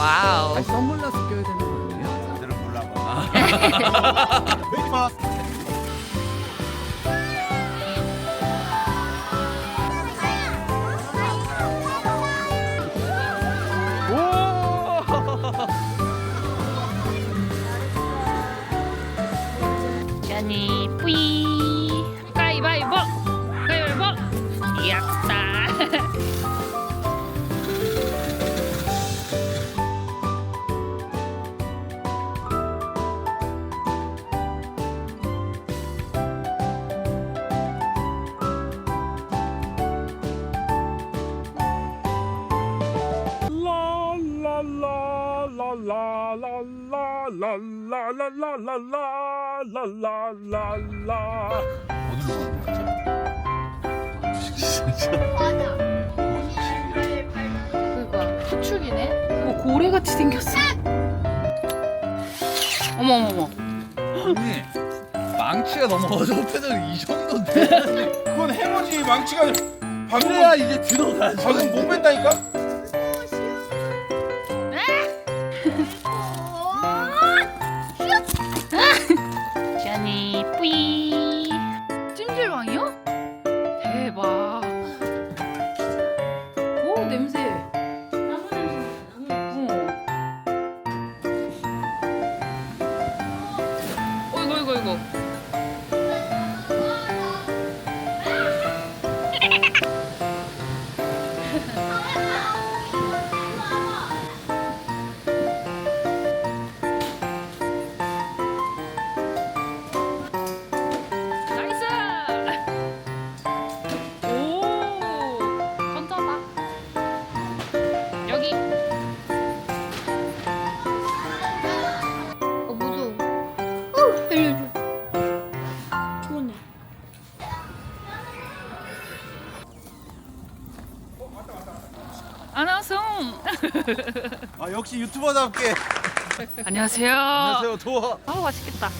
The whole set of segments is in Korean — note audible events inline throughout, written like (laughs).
와우. 아니 선글라스 껴야 되는 거 아니에요? (laughs) 제대로 몰라 봐. (laughs) 어디로 가는 그거 수축이네. 뭐 고래 같이 생겼어. 어머 어머 어머. 아니 망치가 너무 어설퍼서 이 정도인데 그건 해머지 망치가 방금 그래야 이제 들어가죠 방금 못 뺀다니까? 냄새. 아 역시 유튜버답게. 안녕하세요. 안녕하세요 도와. 아 맛있겠다.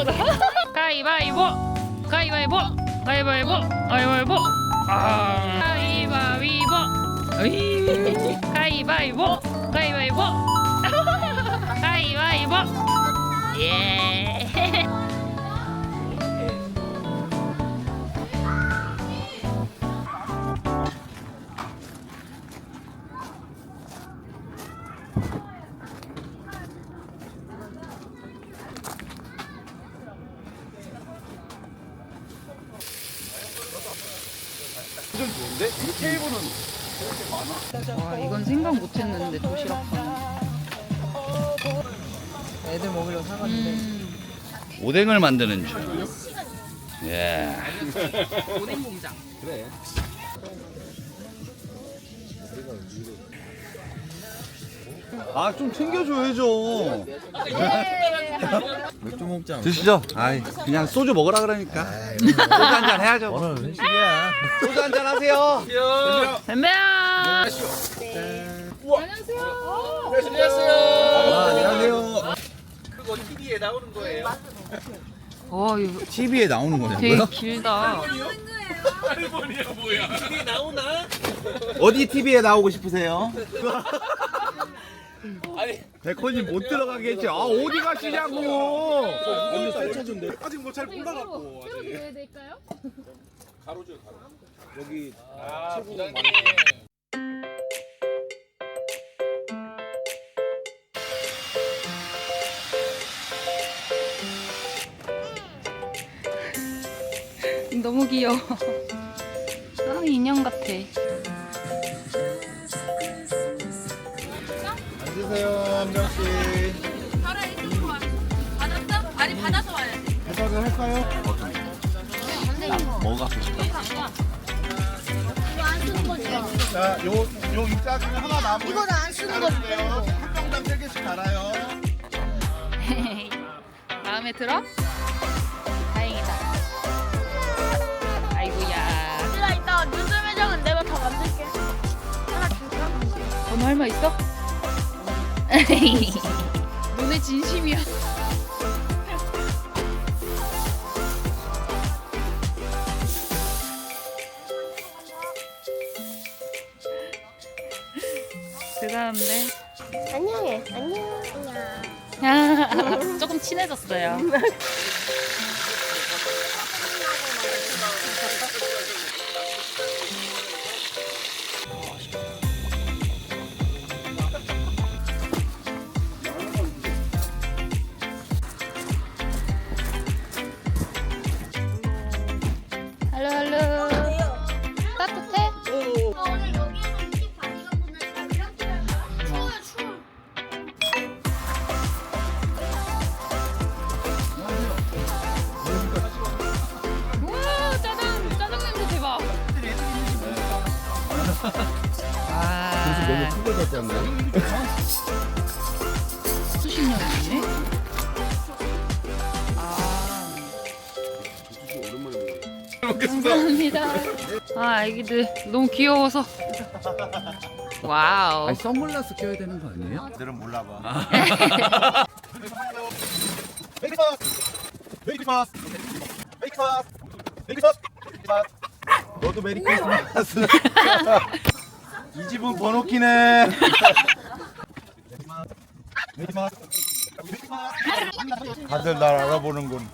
아, 이모다. 가위바위보. 가위바위보. 가위바위보. 가위바위보. 아, 가위바위보. 으이. 좀 좋은데? 이 테이블은 와 이건 생각 못했는데 도시락판. 애들 먹으려고 사갔는데 음. 오뎅을 만드는 중 예. 오뎅 공장. 그래 아 좀 챙겨줘야죠. 맥주 먹지 않아 드시죠. 아이 그냥 소주 먹으라 그러니까. 소주 한 잔 해야죠. 오늘 회식이야 소주 한 잔 하세요. 덤벼야. 아, 안녕하세요. 와 이거 TV에 나오는 되게 거냐고요? 길다. (laughs) 어디 TV에 나오고 싶으세요? (laughs) 아니 백호님 못 들어가겠지. 아 어디 가시냐고. 언니 세차준데 아, 아직 뭐 잘 몰라갖고 새로 내야 될까요? 여기 최고는 많이 너무 귀여워. 아, 인형 같아. 앉으세요 한 명씩. 받았어? 아니 받아서 와야지. 해석을 할까요? 뭐가 자, 요, 요 입자 중에 하나 남으면 이거는 안 쓰는 거지. 한 명당 세 개씩 달아요. (laughs) 마음에 들어? 다행이다. 아이고야. 얘들아 이따 뉴스 매장은 내가 다 만들게. 하나 줄까? 번호 할머 있어? (laughs) 너네 진심이야. 대단한데? 안녕해. 안녕. 안녕. 조금 친해졌어요. (laughs) 잡지 않나요? 수십 년이네. 아. 감사합니다. 아 아기들 너무 귀여워서. 와우. 아니 선글라스 껴야 되는 거 아니에요? 들은 몰라봐. 메리 크리스마스! 메리 크리스마스! 메리 크리스마스! 메리 크리스마스! 크리스마스! 너도 메리 크리스마스! 이 집은 번호키네! 다들 날 알아보는군.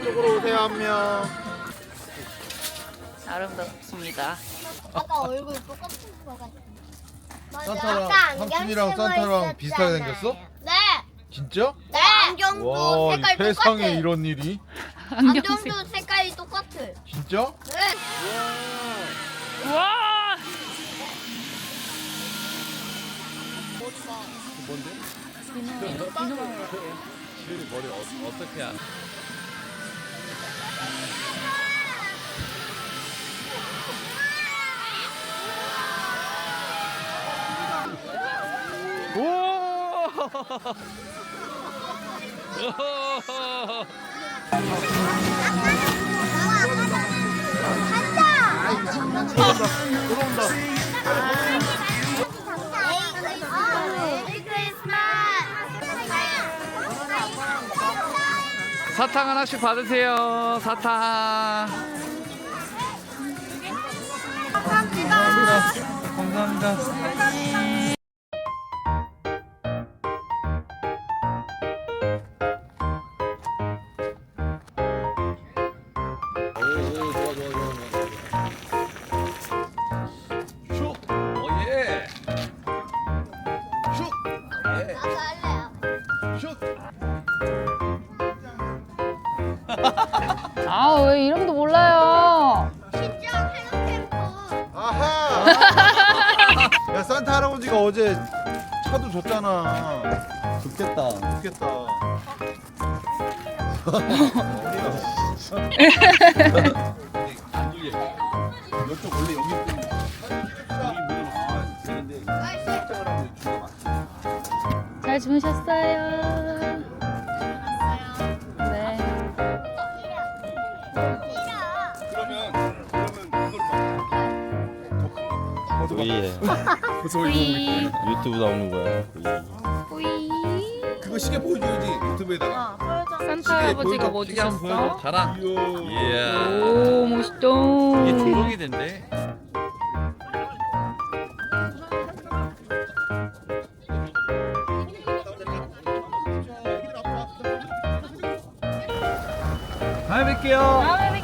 이쪽으로 오세요 한 명. 아름답습니다. 아까 얼굴 똑같은 거 같아. 산타랑- 삼촌이랑 산타랑 비슷하게. 생겼어? 네. 진짜? 네. 안경도 와 색깔 세상에 똑같아. 이런 일이 안경색. 안경도 색깔이 똑같아. 진짜? 네. 와. 머리 어, 어떻게 안? 오! (laughs) 사탕 하나씩 받으세요. 사탕. 감사합니다. 슉. 오 예. 슉. 예. 나도 할래요. 슉. 아 왜 이름도 몰라요? 진짜 헬로캠프. 아하. (laughs) 야 산타 할아버지가 어제 차도 줬잖아. 좋겠다. 좋겠다. 안 돌려. 이쪽 원래 여기 있던 되는데. 잘 주무셨어요? 뿌이. 유튜브 나오는 거야. 그거 시계 보여줘야지 유튜브에다가. 산타 할아버지가 뭐 보여줘. 주셨어? 자랑. 이야. 오 멋있다. 이게 조롱이 된대. 다음에 뵐게요. 다음에